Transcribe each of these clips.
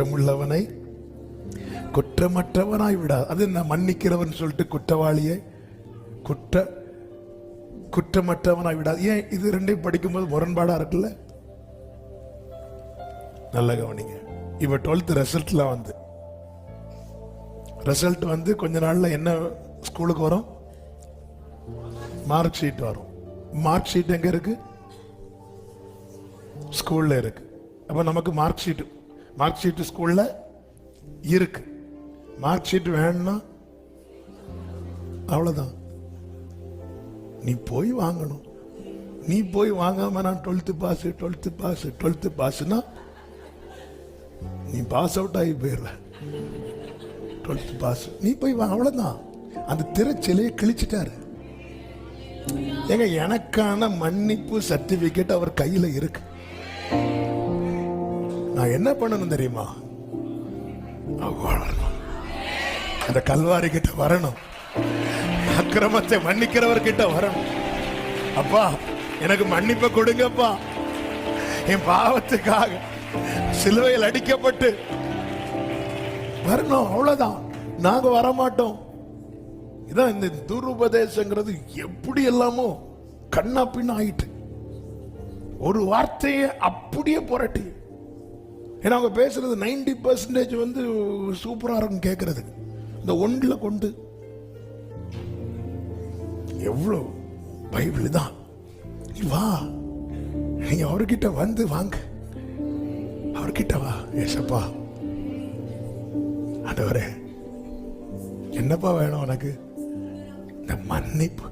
குற்றமுள்ளவனை குற்றமற்றவனாய் விடாது அது என்ன மன்னிக்கிறவன் சொல்லிட்டு குற்றவாளியை குற்ற குற்றமற்றவனாய் விடாது ஏன் இது ரெண்டையும் படிக்கும்போது முரண்பாடா இருக்குல்ல? நல்ல கவனிங்க. இப்போ டுவெல்த் ரிசல்ட்லாம் வந்து. ரிசல்ட் வந்து கொஞ்ச நாள்ல என்ன ஸ்கூலுக்கு வரும்? மார்க் ஷீட் வரும். மார்க் ஷீட் எங்க இருக்கு? ஸ்கூல்ல இருக்கு. அப்போ நமக்கு மார்க் ஷீட் மார்க் ஷீட்டு ஸ்கூலில் இருக்கு. மார்க் ஷீட் வேணும்னா அவ்வளோதான் நீ போய் வாங்கணும். நீ போய் வாங்காம நான் twelfth pass twelfth pass twelfth பாஸ்னா நீ பாஸ் அவுட் ஆகி போயிடல டுவெல்த்து பாஸ். நீ போய் வா அவ்வளோதான் அந்த திரைச்சிலையை கிழிச்சிட்டாரு. ஏங்க எனக்கான மன்னிப்பு சர்டிஃபிகேட் அவர் கையில் இருக்கு. நான் என்ன பண்ணணும் தெரியுமா? வாழணும் அந்த கல்வாரி கிட்ட வரணும். அக்கிரமத்தை மன்னிக்கிறவர் கிட்ட வரணும். அப்பா எனக்கு மன்னிப்பை கொடுங்கப்பா. என் பாவத்துக்காக சிலுவையில் அடிக்கப்பட்டு வரணும் அவ்வளவுதான். நாங்க வரமாட்டோம். இதான் இந்த துருபதேசங்கிறது எப்படி எல்லாமோ கண்ணா பின்ன ஆயிட்டு. ஒரு வார்த்தையை அப்படியே புரட்டி. ஏன்னா அவங்க பேசுறது நைன்டி பர்சன்டேஜ் வந்து சூப்பராக இருக்கும் கேட்கறதுக்கு இந்த ஒன்றில் கொண்டு. எவ்வளோ பைபிள் தான் வா. நீங்க அவர்கிட்ட வந்து வாங்க. அவர்கிட்ட வா ஏசப்பா. ஆண்டவரே என்னப்பா வேணும் உனக்கு? இந்த மன்னிப்பு.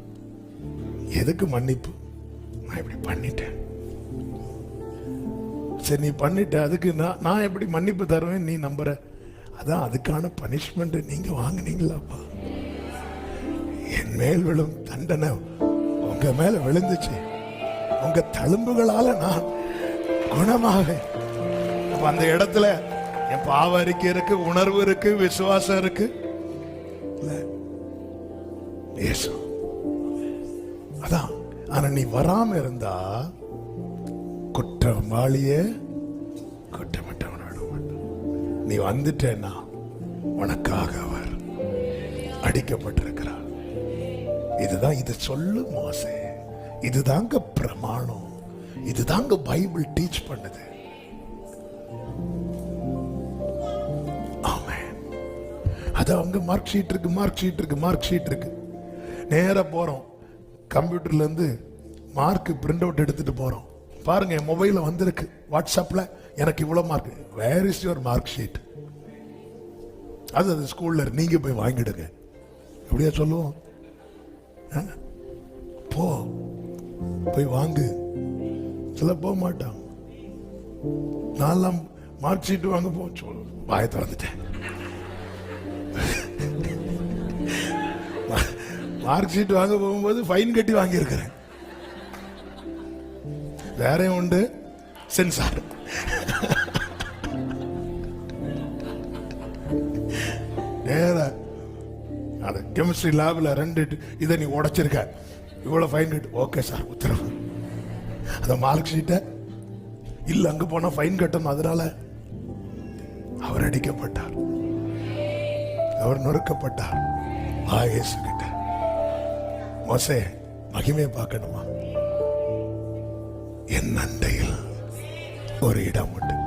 எதுக்கு மன்னிப்பு? நான் இப்படி பண்ணிட்டேன். சரி நீ பண்ணிட்ட அதுக்கு நான் நான் எப்படி மன்னிப்பு தருவேன் நீ நம்புற? அதான் அதுக்கான பனிஷ்மெண்ட் நீங்க வாங்குனீங்களாப்பா. என் மேல் விழும் தண்டனை உங்க மேல விழுந்துச்சு. உங்க தழும்புகளால நான் குணமாக அந்த இடத்துல என் பாவ அறிக்கை இருக்கு உணர்வு இருக்கு விசுவாசம் இருக்கு. அதான் ஆனா நீ வராம இருந்தா குற்றவாளியே? குற்றமற்றவனாட மாட்டான் நீ வந்துட்டேன்னா உனக்காக அவர் அடிக்கப்பட்டிருக்கிறார். இதுதான் இது சொல்லு மோசே. இதுதாங்க பிரமாணம். இதுதாங்க பைபிள் டீச் பண்ணுது. அது அவங்க மார்க் ஷீட் இருக்கு மார்க் ஷீட் இருக்கு மார்க் ஷீட் இருக்கு. நேராக போறோம். கம்ப்யூட்டர்ல இருந்து மார்க் பிரிண்ட் அவுட் எடுத்துட்டு போகிறோம் பாருங்க என் மொபைலில் வந்திருக்கு. வாட்ஸ்அப்பில் எனக்கு இவ்வளோ mark where is your mark sheet அது அது ஸ்கூலில் நீங்கள் போய் வாங்கிடுங்க. எப்படியா சொல்லுவோம்? ஆ? போ. போய் வாங்கு. சில போக மாட்டான். நான்லாம் மார்க் ஷீட் வாங்க போ. சொல்லு வாய திறந்துட்டேன். மார்க் ஷீட் வாங்க போகும்போது ஃபைன் கட்டி வாங்கியிருக்கிறேன். வேற உண்டு. சென்சார் நேரா. அது கெமிஸ்ட்ரி லேபில் ரெண்டு இதை நீ உடைச்சிருக்க. இவ்வளோ ஃபைன் கட்டு ஓகே சார் உத்தரவு. அந்த மார்க் ஷீட்டை இல்லை அங்கே போனால் ஃபைன் கட்டணும். அதனால அவர் அடிக்கப்பட்டார். அவர் நொறுக்கப்பட்டார். வா கிட்ட. மோசே மகிமையை பார்க்கணுமா? என் அண்டையில் ஒரு இடம் உண்டு